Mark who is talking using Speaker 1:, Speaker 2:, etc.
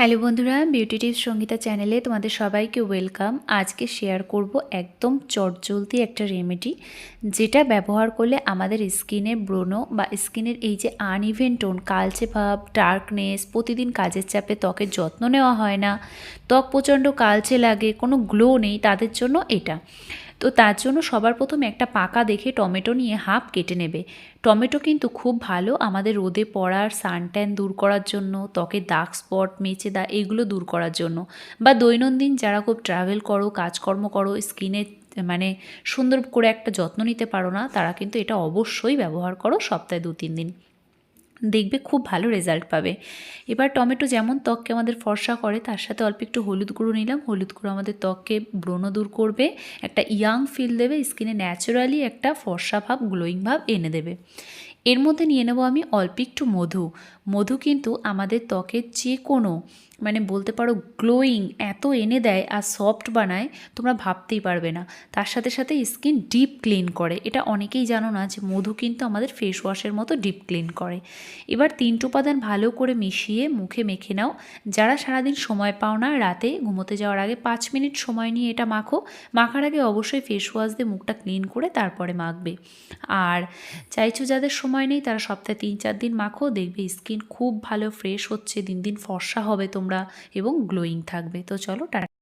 Speaker 1: Hello বন্ধুরা beauty tips Sangeeta চ্যানেলে তোমাদের সবাইকে ওয়েলকাম। আজকে শেয়ার করব একদম চটজলদি একটা রেমেডি যেটা ব্যবহার করলে আমাদের স্কিনের ব্রণ বা স্কিনের এই যে আনইভেন টোন কালচে ভাব ডার্কনেস প্রতিদিন কাজের চাপে ত্বকের যত্ন নেওয়া হয় না, ত্বক প্রচণ্ড কালচে লাগে, কোনো গ্লো নেই, তাদের জন্য এটা। তো তার জন্য সবার প্রথমে একটা পাকা দেখে টমেটো নিয়ে হাফ কেটে নেবে। টমেটো কিন্তু খুব ভালো, আমাদের রোদে পড়ার সানট্যান দূর করার জন্য ত্বকের দাগ স্পট মেচে দা, এগুলো দূর করার জন্য। বা দৈনন্দিন যারা খুব ট্রাভেল করো, কাজকর্ম করো স্কিনে মানে সুন্দর করে একটা যত্ন নিতে পারো না, তারা কিন্তু এটা অবশ্যই ব্যবহার করো সপ্তাহে দু তিন দিন। দেখবে খুব ভালো রেজাল্ট পাবে। এবার টমেটো যেমন ত্বককে আমাদের ফর্সা করে, তার সাথে অল্প একটু হলুদ গুঁড়ো নিলাম। হলুদ গুঁড়ো আমাদের ত্বককে ব্রণ দূর করবে, একটা ইয়াং ফিল দেবে স্কিনে ন্যাচারালি একটা ফর্সা ভাব গ্লোয়িং ভাব এনে দেবে। এর মধ্যে নিয়ে নেব আমি অল্প একটু মধু। মধু কিন্তু আমাদের ত্বকের যে কোনো মানে বলতে পারো গ্লোয়িং এত এনে দেয় আর সফট বানায়, তোমরা ভাবতেই পারবে না। তার সাথে সাথে স্কিন ডিপ ক্লিন করে। এটা অনেকেই জানো না যে মধু কিন্তু আমাদের ফেস ওয়াশের মতো ডিপ ক্লিন করে। এবার তিনটে উপাদান ভালো করে মিশিয়ে মুখে মেখে নাও। যারা সারাদিন সময় পাও না, রাতে ঘুমোতে যাওয়ার আগে পাঁচ মিনিট সময় নিয়ে এটা মাখো। মাখার আগে অবশ্যই ফেস ওয়াশ দিয়ে মুখটা ক্লিন করে তারপরে মাখবে। আর চাইছো যাদের সময় নেই, তারা সপ্তাহে তিন, চার দিন মাখো, দেখবে স্কিন খুব ভালো ফ্রেশ হচ্ছে, দিন দিন ফর্সা হবে তোমরা এবং গ্লোয়িং থাকবে। তো চলো, টাটা।